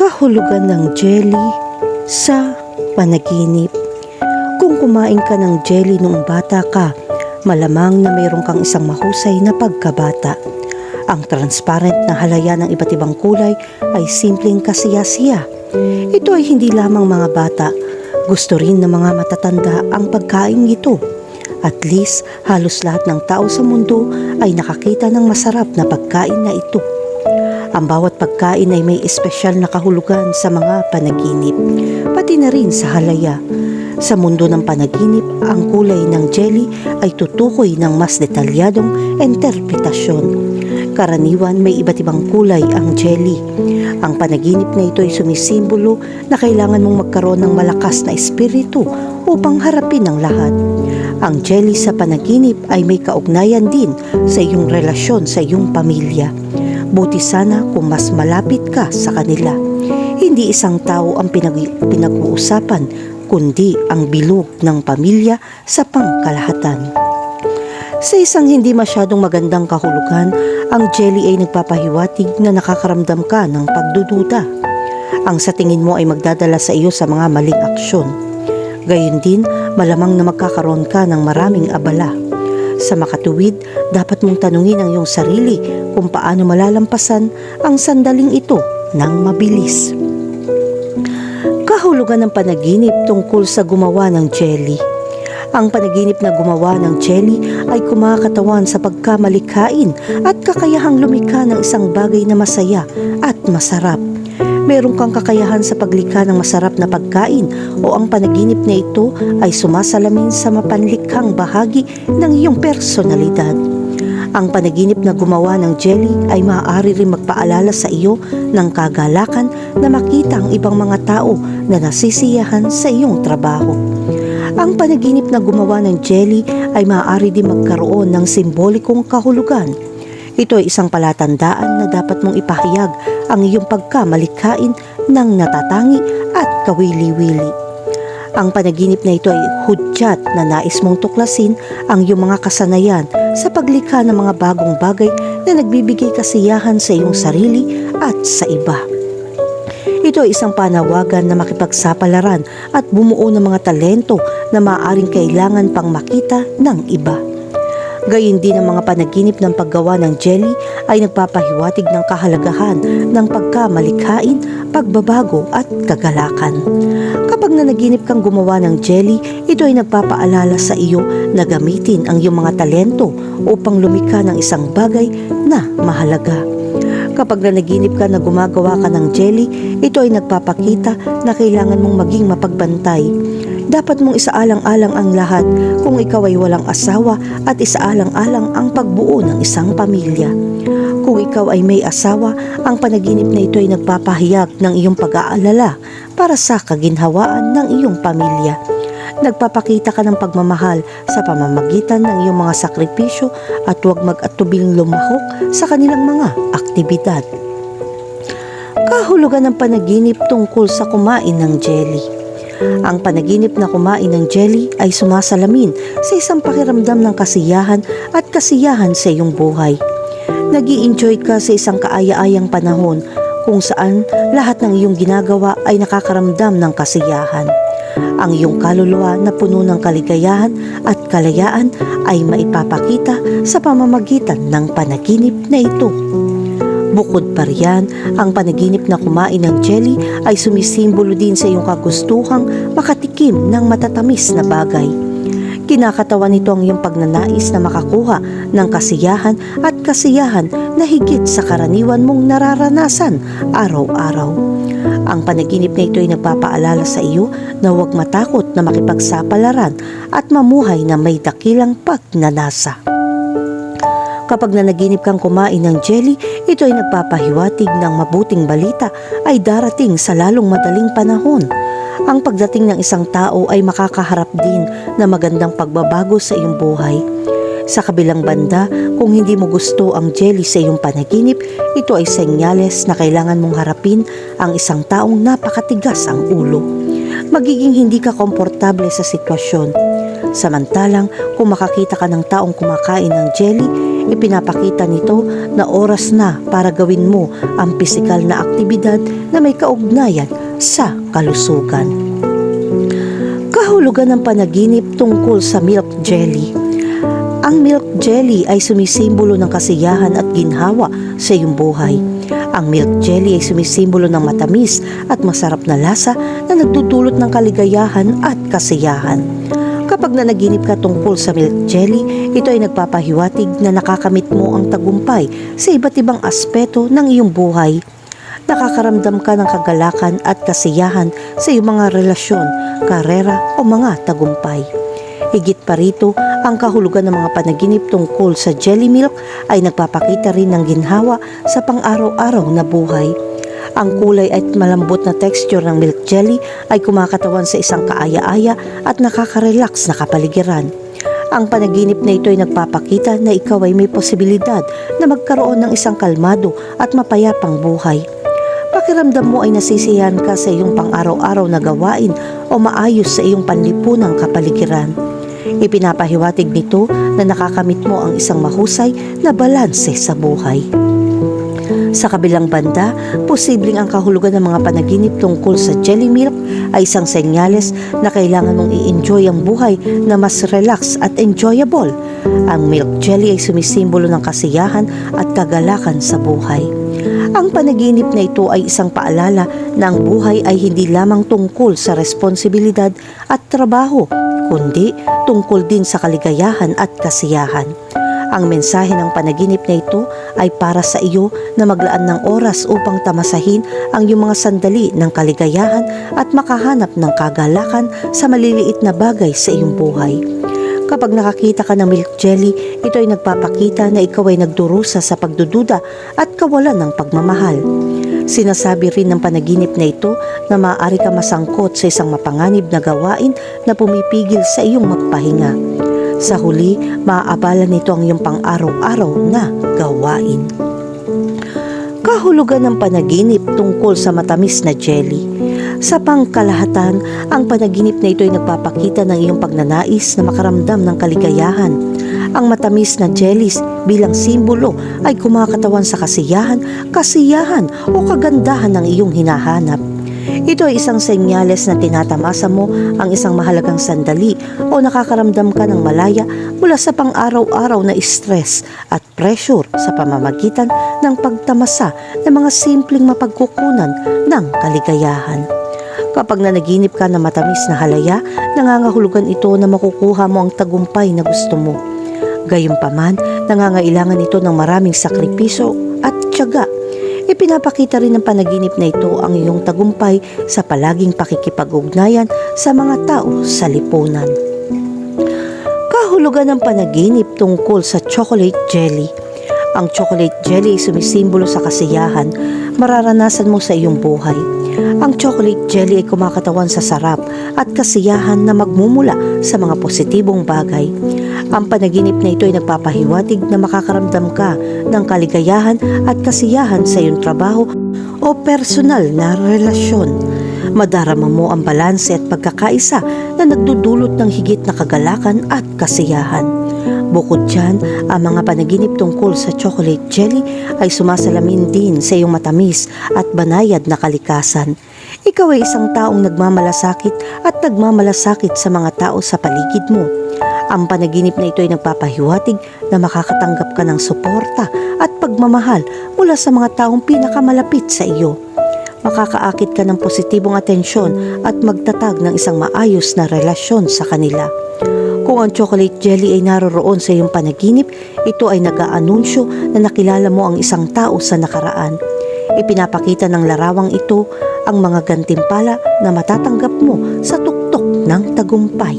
kahulugan ng jelly sa panaginip. Kung kumain ka ng jelly noong bata ka, malamang na mayroon kang isang mahusay na pagkabata. Ang transparent na halaya ng iba't ibang kulay ay simpleng kasiyasiya. Ito ay hindi lamang mga bata, gusto rin ng mga matatanda ang pagkain ito. At least, halos lahat ng tao sa mundo ay nakakita ng masarap na pagkain na ito. Ang bawat pagkain ay may espesyal na kahulugan sa mga panaginip, pati na rin sa halaya. Sa mundo ng panaginip, ang kulay ng jelly ay tutukoy ng mas detalyadong interpretasyon. Karaniwan may iba't ibang kulay ang jelly. Ang panaginip na ito ay sumisimbolo na kailangan mong magkaroon ng malakas na espiritu upang harapin ang lahat. Ang jelly sa panaginip ay may kaugnayan din sa iyong relasyon sa iyong pamilya. Buti sana kung mas malapit ka sa kanila. Hindi isang tao ang pinag- pinag-uusapan, kundi ang bilog ng pamilya sa pangkalahatan. Sa isang hindi masyadong magandang kahulugan, ang jelly ay nagpapahiwatig na nakakaramdam ka ng pagdududa. Ang sa tingin mo ay magdadala sa iyo sa mga maling aksyon. Gayun din, malamang na magkakaroon ka ng maraming abala. Sa makatuwid, dapat mong tanungin ang iyong sarili kung paano malalampasan ang sandaling ito ng mabilis. Kahulugan ng panaginip tungkol sa gumawa ng jelly. Ang panaginip na gumawa ng jelly ay kumakatawan sa pagkamalikhain at kakayahang lumikha ng isang bagay na masaya at masarap. Meron kang kakayahan sa paglikha ng masarap na pagkain o ang panaginip na ito ay sumasalamin sa mapanlikhang bahagi ng iyong personalidad. Ang panaginip na gumawa ng jelly ay maaari rin magpaalala sa iyo ng kagalakan na makita ang ibang mga tao na nasisiyahan sa iyong trabaho. Ang panaginip na gumawa ng jelly ay maaari din magkaroon ng simbolikong kahulugan. Ito ay isang palatandaan na dapat mong ipahayag ang iyong pagkamalikhain ng natatangi at kawili-wili. Ang panaginip na ito ay hudyat na nais mong tuklasin ang iyong mga kasanayan sa paglikha ng mga bagong bagay na nagbibigay kasiyahan sa iyong sarili at sa iba. Ito ay isang panawagan na makipagsapalaran at bumuo ng mga talento na maaaring kailangan pang makita ng iba. Gayun din ang mga panaginip ng paggawa ng jelly ay nagpapahiwatig ng kahalagahan ng pagkamalikhain, pagbabago at kagalakan. Kapag nanaginip kang gumawa ng jelly, ito ay nagpapaalala sa iyo na gamitin ang iyong mga talento upang lumikha ng isang bagay na mahalaga. Kapag nanaginip ka na gumagawa ka ng jelly, ito ay nagpapakita na kailangan mong maging mapagbantay. Dapat mong isaalang-alang ang lahat kung ikaw ay walang asawa at isaalang-alang ang pagbuo ng isang pamilya. Kung ikaw ay may asawa, ang panaginip na ito ay nagpapahayag ng iyong pag-aalala para sa kaginhawaan ng iyong pamilya. Nagpapakita ka ng pagmamahal sa pamamagitan ng iyong mga sakripisyo at huwag mag-atubiling lumahok sa kanilang mga aktibidad. Kahulugan ng panaginip tungkol sa kumain ng jelly. Ang panaginip na kumain ng jelly ay sumasalamin sa isang pakiramdam ng kasiyahan at kasiyahan sa iyong buhay. nag enjoy ka sa isang kaaya-ayang panahon kung saan lahat ng iyong ginagawa ay nakakaramdam ng kasiyahan. Ang iyong kaluluwa na puno ng kaligayahan at kalayaan ay maipapakita sa pamamagitan ng panaginip na ito. Bukod pa riyan, ang panaginip na kumain ng jelly ay sumisimbolo din sa iyong kagustuhang makatikim ng matatamis na bagay. Kinakatawan nito ang iyong pagnanais na makakuha ng kasiyahan at kasiyahan na higit sa karaniwan mong nararanasan araw-araw. Ang panaginip na ito ay nagpapaalala sa iyo na huwag matakot na makipagsapalaran at mamuhay na may dakilang pagnanasa. Kapag nanaginip kang kumain ng jelly, ito ay nagpapahiwatig ng mabuting balita ay darating sa lalong madaling panahon. Ang pagdating ng isang tao ay makakaharap din na magandang pagbabago sa iyong buhay. Sa kabilang banda, kung hindi mo gusto ang jelly sa iyong panaginip, ito ay senyales na kailangan mong harapin ang isang taong napakatigas ang ulo. Magiging hindi ka komportable sa sitwasyon. Samantalang kung makakita ka ng taong kumakain ng jelly, ipinapakita nito na oras na para gawin mo ang pisikal na aktibidad na may kaugnayan sa kalusugan. Kahulugan ng panaginip tungkol sa milk jelly. Ang milk jelly ay sumisimbolo ng kasiyahan at ginhawa sa iyong buhay. Ang milk jelly ay sumisimbolo ng matamis at masarap na lasa na nagdudulot ng kaligayahan at kasiyahan. Kapag nanaginip ka tungkol sa milk jelly, ito ay nagpapahiwatig na nakakamit mo ang tagumpay sa iba't ibang aspeto ng iyong buhay. Nakakaramdam ka ng kagalakan at kasiyahan sa iyong mga relasyon, karera o mga tagumpay. Higit pa rito, ang kahulugan ng mga panaginip tungkol sa jelly milk ay nagpapakita rin ng ginhawa sa pang-araw-araw na buhay. Ang kulay at malambot na texture ng milk jelly ay kumakatawan sa isang kaaya-aya at nakaka-relax na kapaligiran. Ang panaginip na ito ay nagpapakita na ikaw ay may posibilidad na magkaroon ng isang kalmado at mapayapang buhay. Pakiramdam mo ay nasisiyahan ka sa iyong pang-araw-araw na gawain o maayos sa iyong panlipunang kapaligiran. Ipinapahiwatig nito na nakakamit mo ang isang mahusay na balanse sa buhay. Sa kabilang banda, posibleng ang kahulugan ng mga panaginip tungkol sa jelly milk ay isang senyales na kailangan mong i-enjoy ang buhay na mas relax at enjoyable. Ang milk jelly ay sumisimbolo ng kasiyahan at kagalakan sa buhay. Ang panaginip na ito ay isang paalala na ang buhay ay hindi lamang tungkol sa responsibilidad at trabaho, kundi tungkol din sa kaligayahan at kasiyahan. Ang mensahe ng panaginip na ito ay para sa iyo na maglaan ng oras upang tamasahin ang iyong mga sandali ng kaligayahan at makahanap ng kagalakan sa maliliit na bagay sa iyong buhay. Kapag nakakita ka ng milk jelly, ito ay nagpapakita na ikaw ay nagdurusa sa pagdududa at kawalan ng pagmamahal. Sinasabi rin ng panaginip na ito na maaari ka masangkot sa isang mapanganib na gawain na pumipigil sa iyong magpahinga. Sa huli, maaabala nito ang iyong pang-araw-araw na gawain. Kahulugan ng panaginip tungkol sa matamis na jelly. Sa pangkalahatan, ang panaginip na ito ay nagpapakita ng iyong pagnanais na makaramdam ng kaligayahan. Ang matamis na jellies bilang simbolo ay kumakatawan sa kasiyahan, kasiyahan o kagandahan ng iyong hinahanap. Ito ay isang senyales na tinatamasa mo ang isang mahalagang sandali o nakakaramdam ka ng malaya mula sa pang-araw-araw na stress at pressure sa pamamagitan ng pagtamasa ng mga simpleng mapagkukunan ng kaligayahan. Kapag nanaginip ka na matamis na halaya, nangangahulugan ito na makukuha mo ang tagumpay na gusto mo. Gayunpaman, nangangailangan ito ng maraming sakripiso at tiyaga. Ipinapakita rin ng panaginip na ito ang iyong tagumpay sa palaging pakikipag-ugnayan sa mga tao sa lipunan. Kahulugan ng panaginip tungkol sa chocolate jelly. Ang chocolate jelly ay sumisimbolo sa kasiyahan, mararanasan mo sa iyong buhay. Ang chocolate jelly ay kumakatawan sa sarap at kasiyahan na magmumula sa mga positibong bagay. Ang panaginip na ito ay nagpapahiwatig na makakaramdam ka ng kaligayahan at kasiyahan sa iyong trabaho o personal na relasyon. Madarama mo ang balanse at pagkakaisa na nagdudulot ng higit na kagalakan at kasiyahan. Bukod dyan, ang mga panaginip tungkol sa chocolate jelly ay sumasalamin din sa iyong matamis at banayad na kalikasan. Ikaw ay isang taong nagmamalasakit at nagmamalasakit sa mga tao sa paligid mo. Ang panaginip na ito ay nagpapahiwatig na makakatanggap ka ng suporta at pagmamahal mula sa mga taong pinakamalapit sa iyo. Makakaakit ka ng positibong atensyon at magtatag ng isang maayos na relasyon sa kanila. Kung ang chocolate jelly ay naroroon sa iyong panaginip, ito ay nag-aanunsyo na nakilala mo ang isang tao sa nakaraan. Ipinapakita ng larawang ito ang mga gantimpala na matatanggap mo sa tuktok ng tagumpay.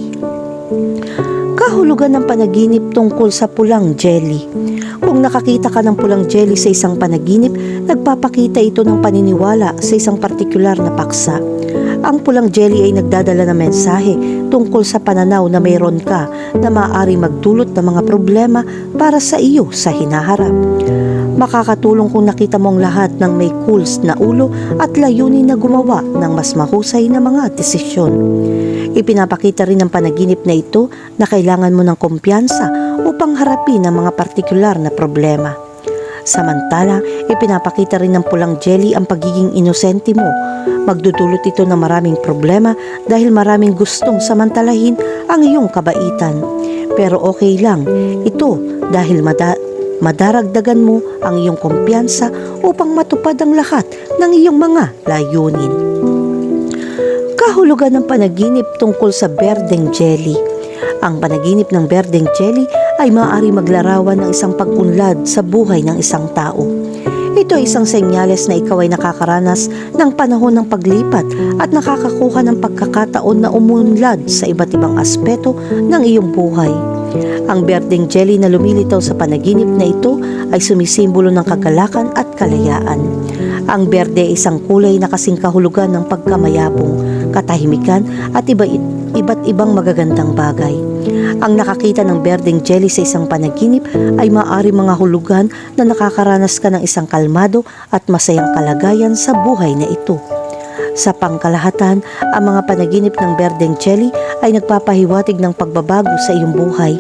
Kahulugan ng panaginip tungkol sa pulang jelly. Kung nakakita ka ng pulang jelly sa isang panaginip, nagpapakita ito ng paniniwala sa isang partikular na paksa. Ang pulang jelly ay nagdadala ng mensahe tungkol sa pananaw na mayroon ka na maaari magdulot ng mga problema para sa iyo sa hinaharap. Makakatulong kung nakita mo ang lahat ng may cools na ulo at layunin na gumawa ng mas mahusay na mga desisyon. Ipinapakita rin ng panaginip na ito na kailangan mo ng kumpiyansa upang harapin ang mga partikular na problema. Samantala, ipinapakita rin ng pulang jelly ang pagiging inosente mo. Magdudulot ito ng maraming problema dahil maraming gustong samantalahin ang iyong kabaitan. Pero okay lang, ito dahil mada- madaragdagan mo ang iyong kumpiyansa upang matupad ang lahat ng iyong mga layunin. Kahulugan ng panaginip tungkol sa berdeng jelly. Ang panaginip ng berdeng jelly ay maaari maglarawan ng isang pag-unlad sa buhay ng isang tao. Ito ay isang senyales na ikaw ay nakakaranas ng panahon ng paglipat at nakakakuha ng pagkakataon na umunlad sa iba't ibang aspeto ng iyong buhay. Ang berdeng jelly na lumilitaw sa panaginip na ito ay sumisimbolo ng kagalakan at kalayaan. Ang berde ay isang kulay na kasing kahulugan ng pagkamayabong, katahimikan at iba, iba't ibang magagandang bagay. Ang nakakita ng berdeng jelly sa isang panaginip ay maaari mga hulugan na nakakaranas ka ng isang kalmado at masayang kalagayan sa buhay na ito. Sa pangkalahatan, ang mga panaginip ng berdeng jelly ay nagpapahiwatig ng pagbabago sa iyong buhay.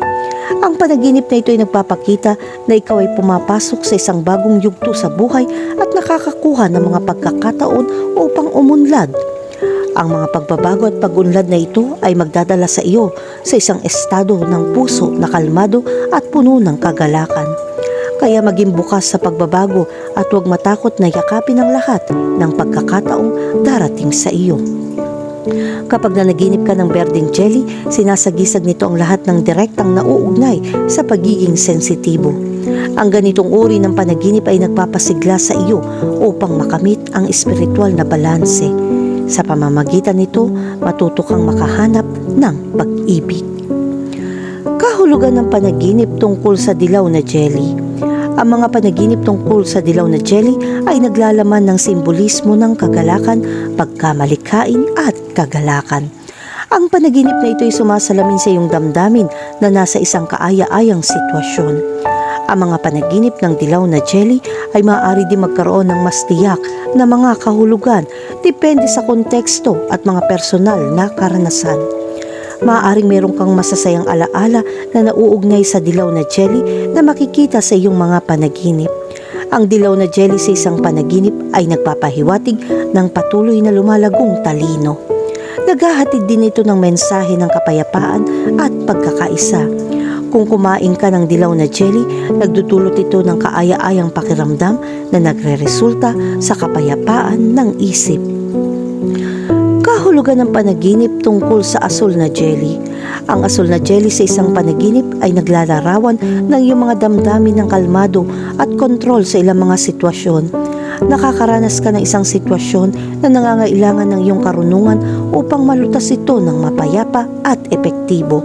Ang panaginip na ito ay nagpapakita na ikaw ay pumapasok sa isang bagong yugto sa buhay at nakakakuha ng mga pagkakataon upang umunlad. Ang mga pagbabago at pagunlad na ito ay magdadala sa iyo sa isang estado ng puso na kalmado at puno ng kagalakan. Kaya maging bukas sa pagbabago at huwag matakot na yakapin ang lahat ng pagkakataong darating sa iyo. Kapag nanaginip ka ng berdeng jelly, sinasagisag nito ang lahat ng direktang nauugnay sa pagiging sensitibo. Ang ganitong uri ng panaginip ay nagpapasigla sa iyo upang makamit ang espiritual na balanse. Sa pamamagitan nito, matuto kang makahanap ng pag-ibig. Kahulugan ng panaginip tungkol sa dilaw na jelly. Ang mga panaginip tungkol sa dilaw na jelly ay naglalaman ng simbolismo ng kagalakan, pagkamalikain at kagalakan. Ang panaginip na ito ay sumasalamin sa iyong damdamin na nasa isang kaaya-ayang sitwasyon. Ang mga panaginip ng dilaw na jelly ay maaari din magkaroon ng mas tiyak na mga kahulugan depende sa konteksto at mga personal na karanasan. Maaaring meron kang masasayang alaala na nauugnay sa dilaw na jelly na makikita sa iyong mga panaginip. Ang dilaw na jelly sa isang panaginip ay nagpapahiwatig ng patuloy na lumalagong talino. Naghahatid din ito ng mensahe ng kapayapaan at pagkakaisa. Kung kumain ka ng dilaw na jelly, nagdudulot ito ng kaaya-ayang pakiramdam na nagre-resulta sa kapayapaan ng isip. Kahulugan ng panaginip tungkol sa asul na jelly. Ang asul na jelly sa isang panaginip ay naglalarawan ng iyong mga damdamin ng kalmado at kontrol sa ilang mga sitwasyon. Nakakaranas ka ng isang sitwasyon na nangangailangan ng iyong karunungan upang malutas ito ng mapayapa at epektibo.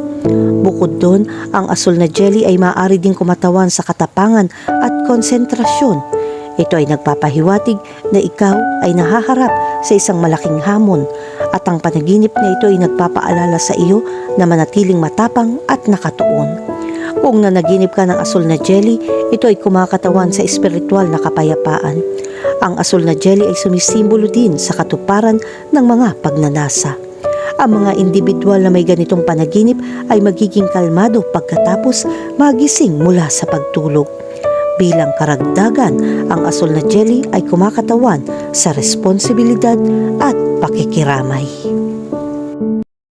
Bukod doon, ang asul na jelly ay maaari ding kumatawan sa katapangan at konsentrasyon. Ito ay nagpapahiwatig na ikaw ay nahaharap sa isang malaking hamon at ang panaginip na ito ay nagpapaalala sa iyo na manatiling matapang at nakatuon. Kung nanaginip ka ng asul na jelly, ito ay kumakatawan sa espiritual na kapayapaan. Ang asul na jelly ay sumisimbolo din sa katuparan ng mga pagnanasa. Ang mga individual na may ganitong panaginip ay magiging kalmado pagkatapos magising mula sa pagtulog. Bilang karagdagan, ang asul na jelly ay kumakatawan sa responsibilidad at pakikiramay.